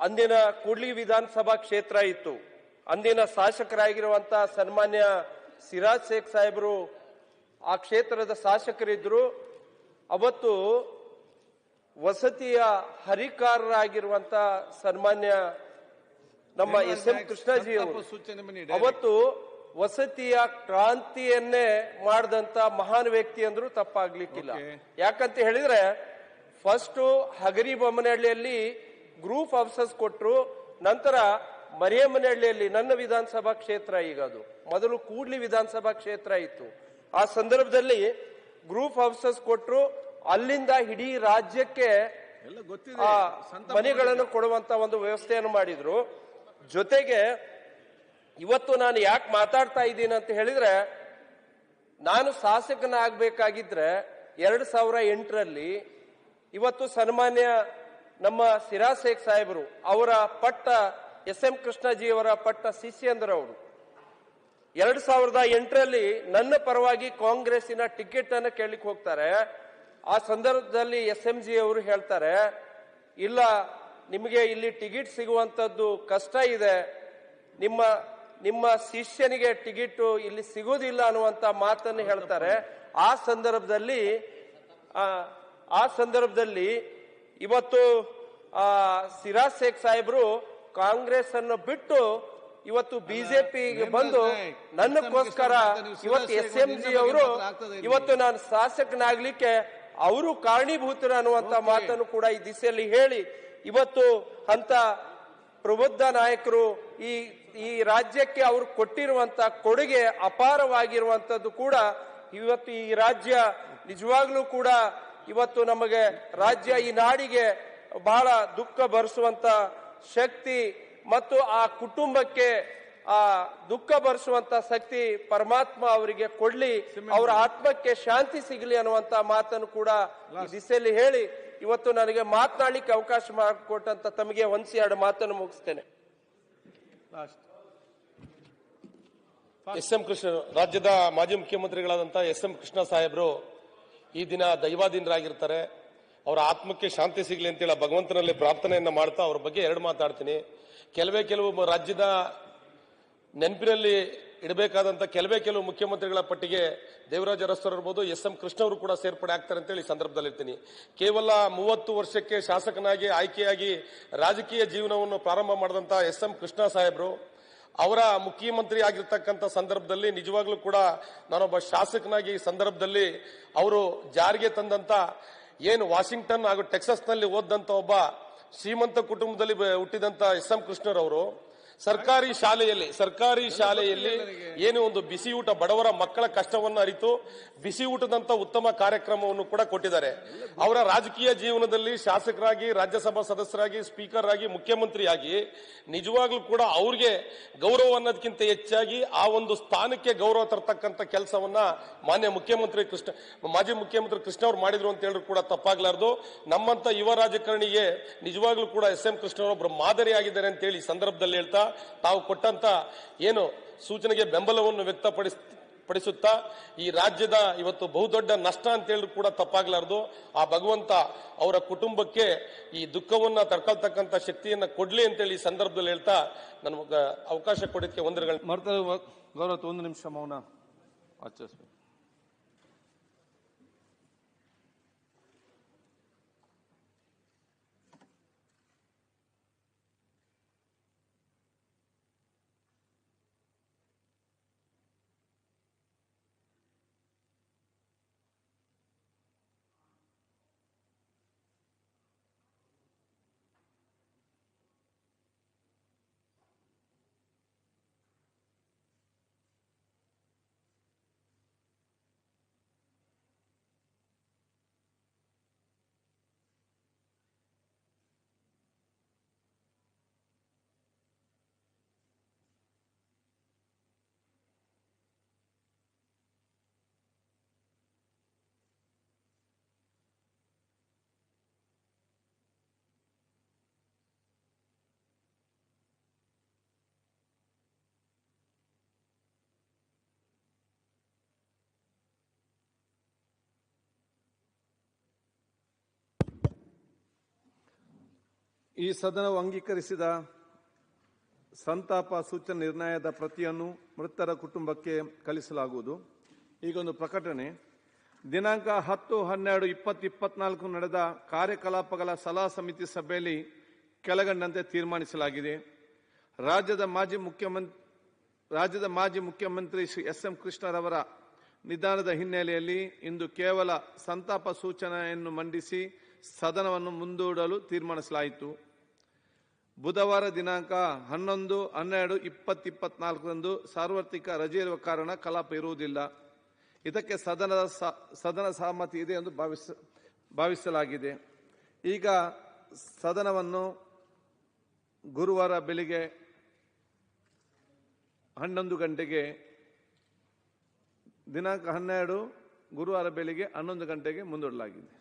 ಅಂದಿನ ಕೂಡ್ಲಿ ವಿಧಾನಸಭಾ ಕ್ಷೇತ್ರ ಇತ್ತು. ಅಂದಿನ ಶಾಸಕರಾಗಿರುವಂತಹ ಸನ್ಮಾನ್ಯ ಸಿರಾಜ್ ಶೇಖ್ ಸಾಹೇಬರು ಆ ಕ್ಷೇತ್ರದ ಶಾಸಕರಿದ್ದರು ಅವತ್ತು ವಸತಿಯ ಹರಿಕಾರರಾಗಿರುವಂತ ಸನ್ಮಾನ್ಯ ನಮ್ಮ ಎಸ್ ಎಂ ಕೃಷ್ಣಜಿ ಅವರು. ಅವತ್ತು ವಸತಿಯ ಕ್ರಾಂತಿಯನ್ನೇ ಮಾಡಿದಂತ ಮಹಾನ್ ವ್ಯಕ್ತಿ ಅಂದ್ರೂ ತಪ್ಪಾಗ್ಲಿಕ್ಕಿಲ್ಲ. ಯಾಕಂತ ಹೇಳಿದ್ರೆ ಫಸ್ಟ್ ಹಗರಿ ಬೊಮ್ಮನಹಳ್ಳಿಯಲ್ಲಿ ಗ್ರೂಪ್ ಆಫೀಸರ್ಸ್ ಕೊಟ್ಟರು ನಂತರ ಮರಿಯಮ್ಮನಹಳ್ಳಿಯಲ್ಲಿ ನನ್ನ ವಿಧಾನಸಭಾ ಕ್ಷೇತ್ರ ಈಗ ಅದು. ಮೊದಲು ಕೂಡ್ಲಿ ವಿಧಾನಸಭಾ ಕ್ಷೇತ್ರ ಇತ್ತು. ಆ ಸಂದರ್ಭದಲ್ಲಿ ಗ್ರೂಪ್ ಆಫೀಸರ್ಸ್ ಕೊಟ್ಟರು ಅಲ್ಲಿಂದ ಇಡೀ ರಾಜ್ಯಕ್ಕೆ ಮನೆಗಳನ್ನು ಕೊಡುವಂತ ಒಂದು ವ್ಯವಸ್ಥೆಯನ್ನು ಮಾಡಿದ್ರು. ಜೊತೆಗೆ ಇವತ್ತು ನಾನು ಯಾಕೆ ಮಾತಾಡ್ತಾ ಇದ್ದೀನಿ ಅಂತ ಹೇಳಿದ್ರೆ ನಾನು ಶಾಸಕನಾಗಬೇಕಾಗಿದ್ರೆ ಎರಡು ಸಾವಿರ ಎಂಟರಲ್ಲಿ ಇವತ್ತು ಸನ್ಮಾನ್ಯ ನಮ್ಮ ಸಿರಾ ಶೇಖ್ ಸಾಹೇಬರು, ಅವರ ಪಟ್ಟ ಎಸ್ ಎಂ ಕೃಷ್ಣಜಿ ಅವರ ಪಟ್ಟ ಶಿಷ್ಯಂದ್ರವರು ಎರಡ್ ಸಾವಿರದ ಎಂಟರಲ್ಲಿ ನನ್ನ ಪರವಾಗಿ ಕಾಂಗ್ರೆಸ್ಸಿನ ಟಿಕೆಟ್ ಅನ್ನು ಕೇಳಲಿಕ್ಕೆ ಹೋಗ್ತಾರೆ. ಆ ಸಂದರ್ಭದಲ್ಲಿ ಎಸ್ ಎಂ ಜಿ ಅವರು ಹೇಳ್ತಾರೆ, ಇಲ್ಲ, ನಿಮಗೆ ಇಲ್ಲಿ ಟಿಕೆಟ್ ಸಿಗುವಂತದ್ದು ಕಷ್ಟ ಇದೆ. ನಿಮ್ಮ ನಿಮ್ಮ ಶಿಷ್ಯನಿಗೆ ಟಿಕೆಟ್ ಇಲ್ಲಿ ಸಿಗೋದಿಲ್ಲ ಅನ್ನುವಂತ ಮಾತನ್ನು ಹೇಳ್ತಾರೆ. ಆ ಸಂದರ್ಭದಲ್ಲಿ ಆ ಸಂದರ್ಭದಲ್ಲಿ ಇವತ್ತು ಆ ಸಿರಾಜ್ ಶೇಖ್ ಸಾಹೇಬ್ರು ಕಾಂಗ್ರೆಸ್ ಅನ್ನು ಬಿಟ್ಟು ಇವತ್ತು ಬಿಜೆಪಿಗೆ ಬಂದು ನನ್ನಕ್ಕೋಸ್ಕರ ಇವತ್ತು ಎಸ್ ಎಂ ಜಿ ಅವರು ಇವತ್ತು ನಾನು ಶಾಸಕನಾಗ್ಲಿಕ್ಕೆ ಅವರು ಕಾರಣೀಭೂತರು ಅನ್ನುವಂತ ಮಾತನ್ನು ಕೂಡ ಈ ದಿಸೆಯಲ್ಲಿ ಹೇಳಿ ಇವತ್ತು ಅಂತ ಪ್ರಬುದ್ಧ ನಾಯಕರು ಈ ಈ ರಾಜ್ಯಕ್ಕೆ ಅವರು ಕೊಟ್ಟಿರುವಂತ ಕೊಡುಗೆ ಅಪಾರವಾಗಿರುವಂತದ್ದು ಕೂಡ ಇವತ್ತು ಈ ರಾಜ್ಯ ನಿಜವಾಗ್ಲೂ ಕೂಡ ಇವತ್ತು ನಮಗೆ ರಾಜ್ಯ ಈ ನಾಡಿಗೆ ಬಹಳ ದುಃಖ ಭರಿಸುವಂತ ಶಕ್ತಿ ಮತ್ತು ಆ ಕುಟುಂಬಕ್ಕೆ ಆ ದುಃಖ ಭರಿಸುವಂತ ಶಕ್ತಿ ಪರಮಾತ್ಮ ಅವರಿಗೆ ಕೊಡ್ಲಿ ಅವರ ಆತ್ಮಕ್ಕೆ ಶಾಂತಿ ಸಿಗಲಿ ಅನ್ನುವಂತ ಮಾತನ್ನು ಕೂಡ ಈ ದಿಸೆಯಲ್ಲಿ ಹೇಳಿ ಇವತ್ತು ನನಗೆ ಮಾತನಾಡಲಿಕ್ಕೆ ಅವಕಾಶ ಮಾಡಿಕೊಟ್ಟಂತ ತಮಗೆ ಒಂದ್ಸಿ ಎರಡು ಮಾತನ್ನು ಮುಗಿಸ್ತೇನೆ. ಎಸ್ ಎಂ ಕೃಷ್ಣ ರಾಜ್ಯದ ಮಾಜಿ ಮುಖ್ಯಮಂತ್ರಿಗಳಾದಂತಹ ಎಸ್ ಎಂ ಕೃಷ್ಣ ಸಾಹೇಬರು ಈ ದಿನ ದೈವಾಧೀನರಾಗಿರ್ತಾರೆ. ಅವರ ಆತ್ಮಕ್ಕೆ ಶಾಂತಿ ಸಿಗಲಿ ಅಂತೇಳಿ ಭಗವಂತನಲ್ಲಿ ಪ್ರಾರ್ಥನೆಯನ್ನು ಮಾಡ್ತಾ ಅವ್ರ ಬಗ್ಗೆ ಎರಡು ಮಾತಾಡ್ತೀನಿ. ಕೆಲವೇ ಕೆಲವು ರಾಜ್ಯದ ನೆನಪಿನಲ್ಲಿ ಇಡಬೇಕಾದಂಥ ಕೆಲವೇ ಕೆಲವು ಮುಖ್ಯಮಂತ್ರಿಗಳ ಪಟ್ಟಿಗೆ ದೇವರಾಜ ಅರಸ್ತರ್ ಇರ್ಬೋದು ಎಸ್ ಎಂ ಕೃಷ್ಣ ಅವರು ಕೂಡ ಸೇರ್ಪಡೆ ಆಗ್ತಾರೆ ಅಂತೇಳಿ ಸಂದರ್ಭದಲ್ಲಿ ಇರ್ತೀನಿ. ಕೇವಲ ಮೂವತ್ತು ವರ್ಷಕ್ಕೆ ಶಾಸಕನಾಗಿ ಆಯ್ಕೆಯಾಗಿ ರಾಜಕೀಯ ಜೀವನವನ್ನು ಪ್ರಾರಂಭ ಮಾಡಿದಂಥ ಎಸ್ ಎಂ ಕೃಷ್ಣ ಸಾಹೇಬರು ಅವರ ಮುಖ್ಯಮಂತ್ರಿ ಆಗಿರ್ತಕ್ಕಂಥ ಸಂದರ್ಭದಲ್ಲಿ ನಿಜವಾಗ್ಲೂ ಕೂಡ ನಾನೊಬ್ಬ ಶಾಸಕನಾಗಿ ಈ ಸಂದರ್ಭದಲ್ಲಿ ಅವರು ಜಾರಿಗೆ ತಂದಂತ ಏನು ವಾಷಿಂಗ್ಟನ್ ಹಾಗೂ ಟೆಕ್ಸಸ್ನಲ್ಲಿ ಓದಂತ ಒಬ್ಬ ಶ್ರೀಮಂತ ಕುಟುಂಬದಲ್ಲಿ ಹುಟ್ಟಿದಂತ ಎಸ್ ಎಂ ಕೃಷ್ಣರವರು. ಸರ್ಕಾರಿ ಶಾಲೆಯಲ್ಲಿ ಸರ್ಕಾರಿ ಶಾಲೆಯಲ್ಲಿ ಏನು ಒಂದು ಬಿಸಿ ಊಟ ಬಡವರ ಮಕ್ಕಳ ಕಷ್ಟವನ್ನು ಅರಿತು ಬಿಸಿ ಊಟದಂತ ಉತ್ತಮ ಕಾರ್ಯಕ್ರಮವನ್ನು ಕೂಡ ಕೊಟ್ಟಿದ್ದಾರೆ. ಅವರ ರಾಜಕೀಯ ಜೀವನದಲ್ಲಿ ಶಾಸಕರಾಗಿ, ರಾಜ್ಯಸಭಾ ಸದಸ್ಯರಾಗಿ ಸ್ಪೀಕರ್ ಆಗಿ ಮುಖ್ಯಮಂತ್ರಿಯಾಗಿ ನಿಜವಾಗ್ಲೂ ಕೂಡ ಅವ್ರಿಗೆ ಗೌರವ ಅನ್ನೋದಕ್ಕಿಂತ ಹೆಚ್ಚಾಗಿ ಆ ಒಂದು ಸ್ಥಾನಕ್ಕೆ ಗೌರವ ತರ್ತಕ್ಕಂಥ ಕೆಲಸವನ್ನ ಮಾನ್ಯ ಮುಖ್ಯಮಂತ್ರಿ ಕೃಷ್ಣ, ಮಾಜಿ ಮುಖ್ಯಮಂತ್ರಿ ಕೃಷ್ಣ ಅವ್ರು ಮಾಡಿದ್ರು ಅಂತ ಹೇಳಿದ್ರು ಕೂಡ ತಪ್ಪಾಗ್ಲಾರ್ದು. ನಮ್ಮಂತ ಯುವ ರಾಜಕಾರಣಿಗೆ ನಿಜವಾಗ್ಲೂ ಕೂಡ ಎಸ್ ಎಂ ಕೃಷ್ಣ ಒಬ್ಬರು ಮಾದರಿಯಾಗಿದ್ದಾರೆ ಅಂತ ಹೇಳಿ ಸಂದರ್ಭದಲ್ಲಿ ಹೇಳ್ತಾ ತಾವು ಕೊಟ್ಟಂತ ಏನು ಸೂಚನೆಗೆ ಬೆಂಬಲವನ್ನು ವ್ಯಕ್ತಪಡಿಸ್, ಪಡಿಸುತ್ತಾ ಈ ರಾಜ್ಯದ ಇವತ್ತು ಬಹುದೊಡ್ಡ ನಷ್ಟ ಅಂತ ಹೇಳಿದ್ರು ಕೂಡ ತಪ್ಪಾಗ್ಲಾರ್ದು. ಆ ಭಗವಂತ ಅವರ ಕುಟುಂಬಕ್ಕೆ ಈ ದುಃಖವನ್ನ ತಡ್ಕೊಳ್ತಕ್ಕಂಥ ಶಕ್ತಿಯನ್ನ ಕೊಡ್ಲಿ ಅಂತೇಳಿ ಈ ಸಂದರ್ಭದಲ್ಲಿ ಹೇಳ್ತಾ ನನ್ಗೆ ಅವಕಾಶ ಕೊಡೋದಕ್ಕೆ ಒಂದರಗಳು ಮಾಡ್ತಾರೆ ಗೌರವ, ಒಂದು ನಿಮಿಷ ಮೌನ. ಆಚರಿಸ್ಬೇಕು. ಈ ಸದನವು ಅಂಗೀಕರಿಸಿದ ಸಂತಾಪ ಸೂಚನೆ ನಿರ್ಣಯದ ಪ್ರತಿಯನ್ನು ಮೃತರ ಕುಟುಂಬಕ್ಕೆ ಕಲಿಸಲಾಗುವುದು. ಈಗೊಂದು ಪ್ರಕಟಣೆ. ದಿನಾಂಕ ಹತ್ತು ಹನ್ನೆರಡು ಇಪ್ಪತ್ತು ಇಪ್ಪತ್ನಾಲ್ಕು ನಡೆದ ಕಾರ್ಯಕಲಾಪಗಳ ಸಲಹಾ ಸಮಿತಿ ಸಭೆಯಲ್ಲಿ ಕೆಳಗಂಡಂತೆ ತೀರ್ಮಾನಿಸಲಾಗಿದೆ. ರಾಜ್ಯದ ಮಾಜಿ ಮುಖ್ಯಮಂತ್ರಿ ರಾಜ್ಯದ ಮಾಜಿ ಮುಖ್ಯಮಂತ್ರಿ ಶ್ರೀ ಎಸ್ ಎಂ ಕೃಷ್ಣರವರ ನಿಧನದ ಹಿನ್ನೆಲೆಯಲ್ಲಿ ಇಂದು ಕೇವಲ ಸಂತಾಪ ಸೂಚನೆಯನ್ನು ಮಂಡಿಸಿ ಸದನವನ್ನು ಮುಂದೂಡಲು ತೀರ್ಮಾನಿಸಲಾಯಿತು. ಬುಧವಾರ ದಿನಾಂಕ ಹನ್ನೊಂದು, ಹನ್ನೆರಡು ಇಪ್ಪತ್ತು ಇಪ್ಪತ್ನಾಲ್ಕರಂದು ಸಾರ್ವತ್ರಿಕ ರಜೆ ಇರುವ ಕಾರಣ ಕಲಾಪ ಇರುವುದಿಲ್ಲ. ಇದಕ್ಕೆ ಸದನದ ಸದನ ಸಹಮತಿ ಇದೆ ಎಂದು ಭಾವಿಸ, ಭಾವಿಸಲಾಗಿದೆ. ಈಗ ಸದನವನ್ನು ಗುರುವಾರ ಬೆಳಿಗ್ಗೆ ಹನ್ನೊಂದು ಗಂಟೆಗೆ, ದಿನಾಂಕ ಹನ್ನೆರಡು, ಗುರುವಾರ ಬೆಳಿಗ್ಗೆ ಹನ್ನೊಂದು ಗಂಟೆಗೆ ಮುಂದೂಡಲಾಗಿದೆ.